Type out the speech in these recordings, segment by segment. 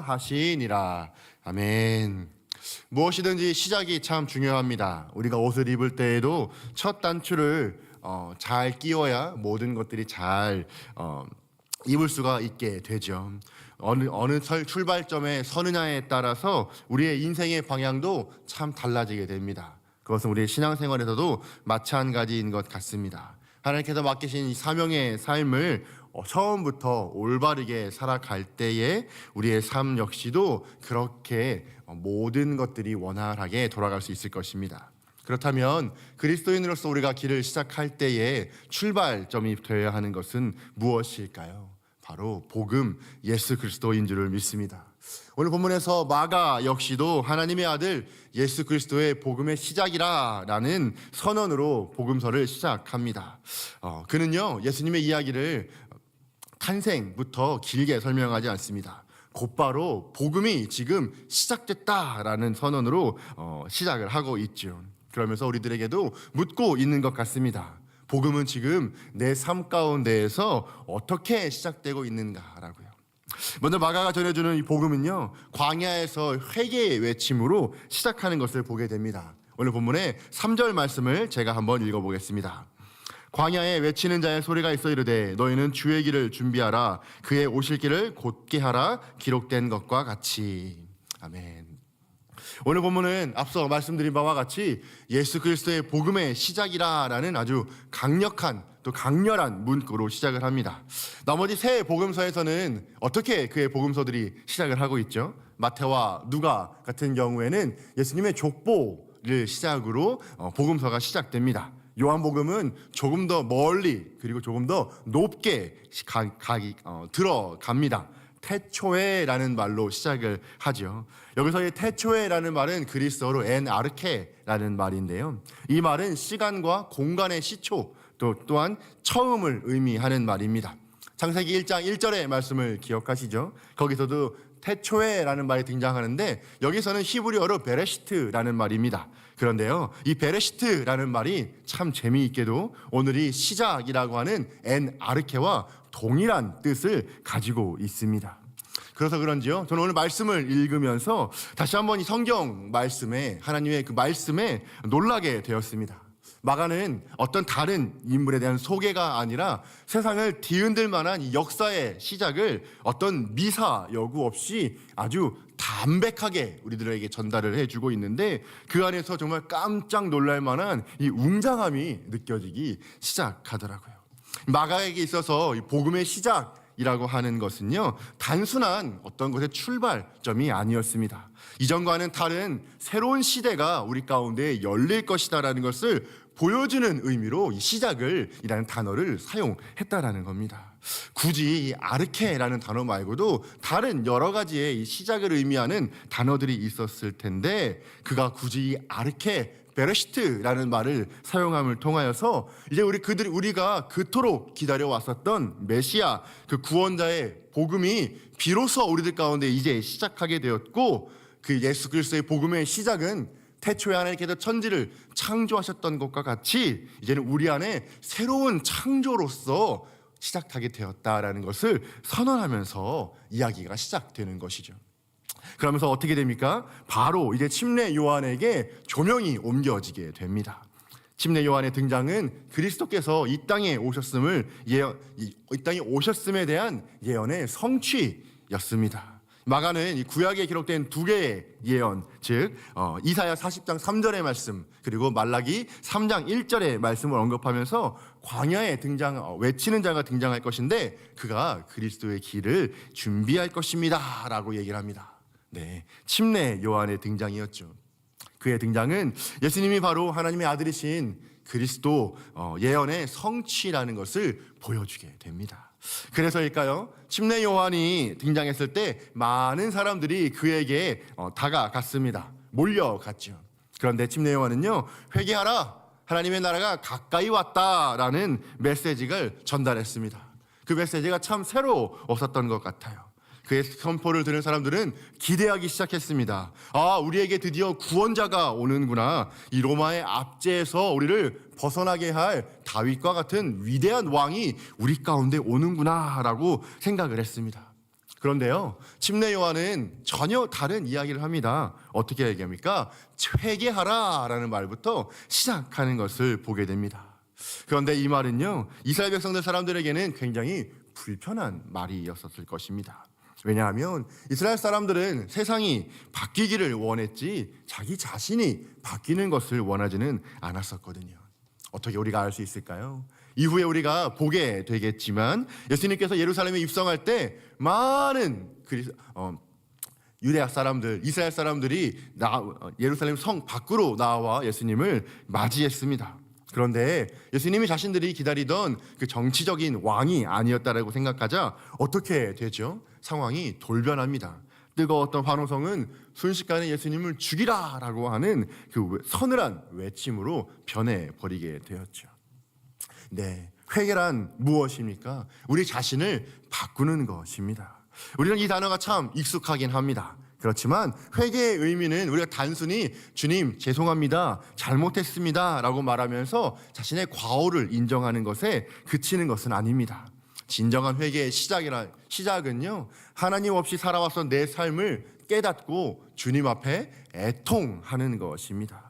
하시니라. 아멘. 무엇이든지 시작이 참 중요합니다. 우리가 옷을 입을 때에도 첫 단추를 어, 잘 끼워야 모든 것들이 잘 어, 입을 수가 있게 되죠. 어느 어느 설 출발점에 서느냐에 따라서 우리의 인생의 방향도 참 달라지게 됩니다. 그것은 우리의 신앙생활에서도 마찬가지인 것 같습니다. 하나님께서 맡기신 이 사명의 삶을 어, 처음부터 올바르게 살아갈 때에 우리의 삶 역시도 그렇게 어, 모든 것들이 원활하게 돌아갈 수 있을 것입니다. 그렇다면 그리스도인으로서 우리가 길을 시작할 때에 출발점이 되어야 하는 것은 무엇일까요? 바로 복음 예수 그리스도인 줄을 믿습니다. 오늘 본문에서 마가 역시도 하나님의 아들 예수 그리스도의 복음의 시작이라라는 선언으로 복음서를 시작합니다. 어, 그는요 예수님의 이야기를 탄생부터 길게 설명하지 않습니다. 곧바로 복음이 지금 시작됐다라는 선언으로 어, 시작을 하고 있죠. 그러면서 우리들에게도 묻고 있는 것 같습니다. 복음은 지금 내 삶 가운데에서 어떻게 시작되고 있는가라고요. 먼저 마가가 전해주는 이 복음은요 광야에서 회개의 외침으로 시작하는 것을 보게 됩니다. 오늘 본문의 3절 말씀을 제가 한번 읽어보겠습니다. 광야에 외치는 자의 소리가 있어 이르되 너희는 주의 길을 준비하라 그의 오실 길을 곧게 하라 기록된 것과 같이 아멘. 오늘 본문은 앞서 말씀드린 바와 같이 예수 그리스도의 복음의 시작이라라는 아주 강력한 또 강렬한 문구로 시작을 합니다. 나머지 세 복음서에서는 어떻게 그의 복음서들이 시작을 하고 있죠? 마태와 누가 같은 경우에는 예수님의 족보를 시작으로 어, 복음서가 시작됩니다. 요한복음은 조금 더 멀리 그리고 조금 더 높게 가, 가기, 어, 들어갑니다. 태초에라는 말로 시작을 하죠. 여기서의 태초에라는 말은 그리스어로 엔 아르케라는 말인데요. 이 말은 시간과 공간의 시초 또 또한 처음을 의미하는 말입니다. 창세기 1장 1절의 말씀을 기억하시죠? 거기서도 태초에라는 말이 등장하는데 여기서는 히브리어로 베레시트라는 말입니다. 그런데요, 이 베레시트라는 말이 참 재미있게도 오늘이 시작이라고 하는 엔 아르케와 동일한 뜻을 가지고 있습니다. 그래서 그런지요, 저는 오늘 말씀을 읽으면서 다시 한번 이 성경 말씀에 하나님의 그 말씀에 놀라게 되었습니다. 마가는 어떤 다른 인물에 대한 소개가 아니라 세상을 뒤흔들 만한 이 역사의 시작을 어떤 미사 여구 없이 아주 담백하게 우리들에게 전달을 해주고 있는데 그 안에서 정말 깜짝 놀랄 만한 이 웅장함이 느껴지기 시작하더라고요. 마가에게 있어서 이 복음의 시작 이라고 하는 것은요, 단순한 어떤 것의 출발점이 아니었습니다. 이전과는 다른 새로운 시대가 우리 가운데 열릴 것이다라는 것을 보여주는 의미로 이 시작을 이라는 단어를 사용했다라는 겁니다. 굳이 이 아르케라는 단어 말고도 다른 여러 가지의 이 시작을 의미하는 단어들이 있었을 텐데 그가 굳이 이 아르케 베레시트라는 말을 사용함을 통하여서 이제 우리 그들이 우리가 그토록 기다려 왔었던 메시아 그 구원자의 복음이 비로소 우리들 가운데 이제 시작하게 되었고 그 예수 그리스도의 복음의 시작은 태초에 하나님께서 천지를 창조하셨던 것과 같이 이제는 우리 안에 새로운 창조로서 시작하게 되었다라는 것을 선언하면서 이야기가 시작되는 것이죠. 그러면서 어떻게 됩니까? 바로 이제 침례 요한에게 조명이 옮겨지게 됩니다. 침례 요한의 등장은 그리스도께서 이 땅에 오셨음을 예언, 이, 이 땅에 오셨음에 대한 예언의 성취였습니다. 마가는 이 구약에 기록된 두 개의 예언, 즉 어, 이사야 40장 3절의 말씀 그리고 말라기 3장 1절의 말씀을 언급하면서 광야에 등장 어, 외치는 자가 등장할 것인데 그가 그리스도의 길을 준비할 것입니다라고 얘기를 합니다. 네, 침례 요한의 등장이었죠. 그의 등장은 예수님이 바로 하나님의 아들이신 그리스도 어, 예언의 성취라는 것을 보여주게 됩니다. 그래서일까요? 침례 요한이 등장했을 때 많은 사람들이 그에게 어, 다가갔습니다. 몰려갔죠. 그런데 침례 요한은요, 회개하라! 하나님의 나라가 가까이 왔다라는 메시지를 전달했습니다. 그 메시지가 참 새로 없었던 것 같아요. 그의 선포를 들은 사람들은 기대하기 시작했습니다. 아, 우리에게 드디어 구원자가 오는구나. 이 로마의 압제에서 우리를 벗어나게 할 다윗과 같은 위대한 왕이 우리 가운데 오는구나라고 생각을 했습니다. 그런데요, 침례 요한은 전혀 다른 이야기를 합니다. 어떻게 얘기합니까? 회개하라 라는 말부터 시작하는 것을 보게 됩니다. 그런데 이 말은요, 이스라엘 백성들 사람들에게는 굉장히 불편한 말이었었을 것입니다. 왜냐하면 이스라엘 사람들은 세상이 바뀌기를 원했지 자기 자신이 바뀌는 것을 원하지는 않았었거든요. 어떻게 우리가 알 수 있을까요? 이후에 우리가 보게 되겠지만 예수님께서 예루살렘에 입성할 때 많은 그리, 어, 유대학 사람들, 이스라엘 사람들이 나, 어, 예루살렘 성 밖으로 나와 예수님을 맞이했습니다. 그런데 예수님이 자신들이 기다리던 그 정치적인 왕이 아니었다라고 생각하자 어떻게 되죠? 상황이 돌변합니다. 뜨거웠던 환호성은 순식간에 예수님을 죽이라 라고 하는 그 서늘한 외침으로 변해 버리게 되었죠. 네, 회개란 무엇입니까? 우리 자신을 바꾸는 것입니다. 우리는 이 단어가 참 익숙하긴 합니다. 그렇지만 회개의 의미는 우리가 단순히 주님 죄송합니다 잘못했습니다 라고 말하면서 자신의 과오를 인정하는 것에 그치는 것은 아닙니다. 진정한 회개의 시작이라 시작은요 하나님 없이 살아왔던 내 삶을 깨닫고 주님 앞에 애통하는 것입니다.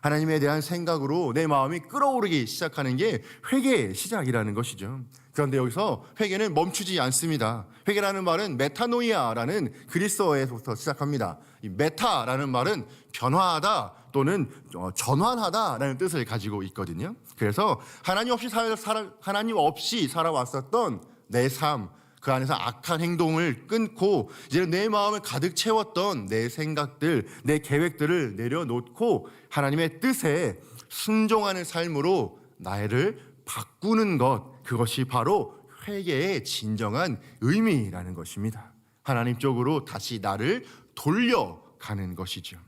하나님에 대한 생각으로 내 마음이 끌어오르기 시작하는 게 회개의 시작이라는 것이죠. 그런데 여기서 회개는 멈추지 않습니다. 회개라는 말은 메타노이아라는 그리스어에서부터 시작합니다. 이 메타라는 말은 변화하다 또는 어, 전환하다라는 뜻을 가지고 있거든요. 그래서 하나님 없이 살, 살 하나님 없이 살아왔었던 내 삶, 그 안에서 악한 행동을 끊고 이제 내 마음을 가득 채웠던 내 생각들, 내 계획들을 내려놓고 하나님의 뜻에 순종하는 삶으로 나를 바꾸는 것 그것이 바로 회개의 진정한 의미라는 것입니다. 하나님 쪽으로 다시 나를 돌려가는 것이죠.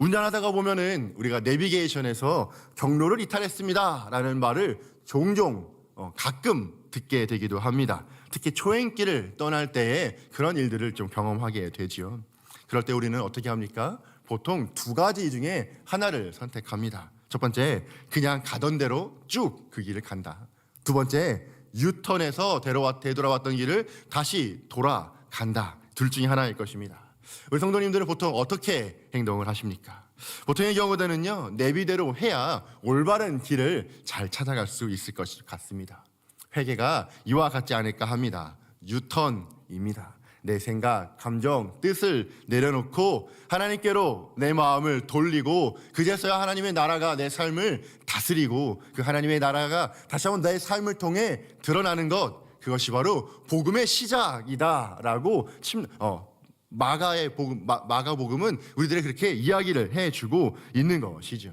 운전하다가 보면은 우리가 내비게이션에서 경로를 이탈했습니다라는 말을 종종 어, 가끔 듣게 되기도 합니다. 특히 초행길을 떠날 때에 그런 일들을 좀 경험하게 되지요. 그럴 때 우리는 어떻게 합니까? 보통 두 가지 중에 하나를 선택합니다. 첫 번째, 그냥 가던 대로 쭉 그 길을 간다. 두 번째, 유턴해서 되돌아왔, 되돌아왔던 길을 다시 돌아간다. 둘 중에 하나일 것입니다. 우리 성도님들은 보통 어떻게 행동을 하십니까? 보통의 경우에는요, 내비대로 해야 올바른 길을 잘 찾아갈 수 있을 것 같습니다. 회개가 이와 같지 않을까 합니다. 유턴입니다. 내 생각, 감정, 뜻을 내려놓고 하나님께로 내 마음을 돌리고 그제서야 하나님의 나라가 내 삶을 다스리고 그 하나님의 나라가 다시 한번 내 삶을 통해 드러나는 것 그것이 바로 복음의 시작이다라고 침, 어, 마가의 복음, 마, 마가 복음은 우리들에게 그렇게 이야기를 해주고 있는 것이죠.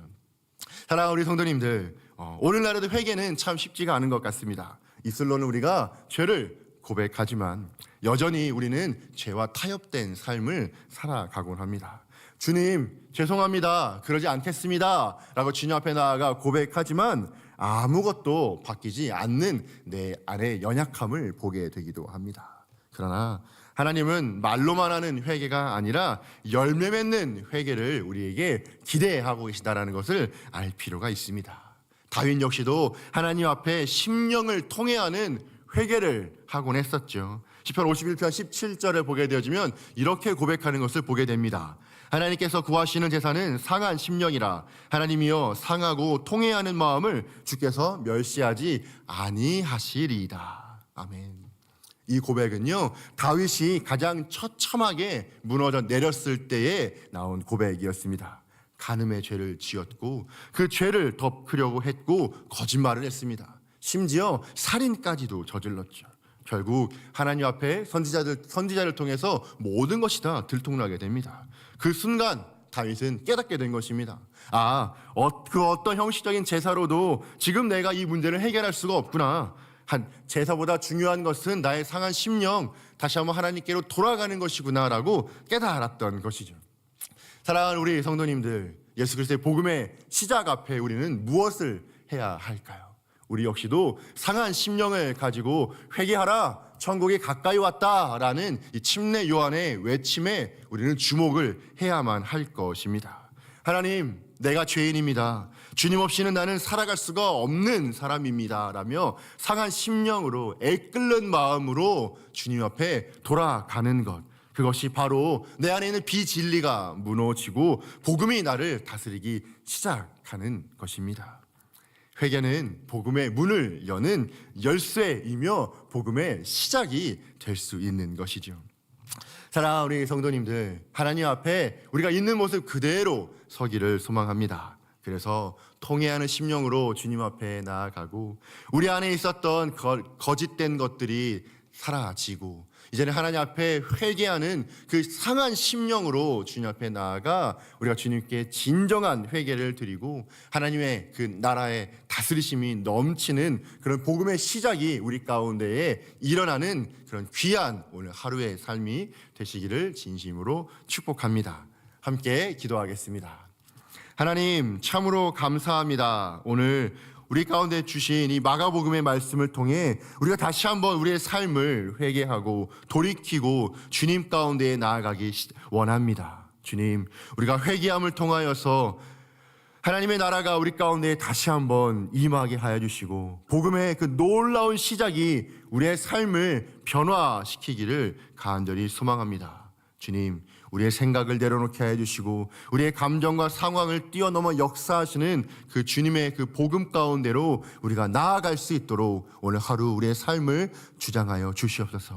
사랑하는 우리 성도님들, 어, 오늘날에도 회개는 참 쉽지가 않은 것 같습니다. 이슬로는 우리가 죄를 고백하지만 여전히 우리는 죄와 타협된 삶을 살아가곤 합니다. 주님, 죄송합니다. 그러지 않겠습니다. 라고 주님 앞에 나아가 고백하지만 아무것도 바뀌지 않는 내 안의 연약함을 보게 되기도 합니다. 그러나 하나님은 말로만 하는 회개가 아니라 열매 맺는 회개를 우리에게 기대하고 계시다라는 것을 알 필요가 있습니다. 다윈 역시도 하나님 앞에 심령을 통해하는 회개를 하곤 했었죠. 시편 51편 17절을 보게 되어지면 이렇게 고백하는 것을 보게 됩니다. 하나님께서 구하시는 제사는 상한 심령이라 하나님이여 상하고 통해하는 마음을 주께서 멸시하지 아니하시리이다. 아멘. 이 고백은요 다윗이 가장 처참하게 무너져 내렸을 때에 나온 고백이었습니다. 간음의 죄를 지었고 그 죄를 덮으려고 했고 거짓말을 했습니다. 심지어 살인까지도 저질렀죠. 결국 하나님 앞에 선지자들 선지자를 통해서 모든 것이 다 들통나게 됩니다. 그 순간 다윗은 깨닫게 된 것입니다. 아, 어, 그 어떤 형식적인 제사로도 지금 내가 이 문제를 해결할 수가 없구나. 한 제사보다 중요한 것은 나의 상한 심령 다시 한번 하나님께로 돌아가는 것이구나라고 깨달았던 것이죠. 사랑하는 우리 성도님들, 예수 그리스도의 복음의 시작 앞에 우리는 무엇을 해야 할까요? 우리 역시도 상한 심령을 가지고 회개하라, 천국이 가까이 왔다라는 이 침례 요한의 외침에 우리는 주목을 해야만 할 것입니다. 하나님, 내가 죄인입니다. 주님 없이는 나는 살아갈 수가 없는 사람입니다. 라며 상한 심령으로 애끓는 마음으로 주님 앞에 돌아가는 것. 그것이 바로 내 안에 있는 비진리가 무너지고 복음이 나를 다스리기 시작하는 것입니다. 회개는 복음의 문을 여는 열쇠이며 복음의 시작이 될 수 있는 것이죠. 사랑하는 우리 성도님들, 하나님 앞에 우리가 있는 모습 그대로 서기를 소망합니다. 그래서 통회하는 심령으로 주님 앞에 나아가고 우리 안에 있었던 거, 거짓된 것들이 사라지고 이제는 하나님 앞에 회개하는 그 상한 심령으로 주님 앞에 나아가 우리가 주님께 진정한 회개를 드리고 하나님의 그 나라의 다스리심이 넘치는 그런 복음의 시작이 우리 가운데에 일어나는 그런 귀한 오늘 하루의 삶이 되시기를 진심으로 축복합니다. 함께 기도하겠습니다. 하나님 참으로 감사합니다. 오늘 우리 가운데 주신 이 마가복음의 말씀을 통해 우리가 다시 한번 우리의 삶을 회개하고 돌이키고 주님 가운데 나아가기 시- 원합니다. 주님, 우리가 회개함을 통하여서 하나님의 나라가 우리 가운데 다시 한번 임하게 하여 주시고 복음의 그 놀라운 시작이 우리의 삶을 변화시키기를 간절히 소망합니다. 주님, 우리의 생각을 내려놓게 해 주시고 우리의 감정과 상황을 뛰어넘어 역사하시는 그 주님의 그 복음 가운데로 우리가 나아갈 수 있도록 오늘 하루 우리의 삶을 주장하여 주시옵소서.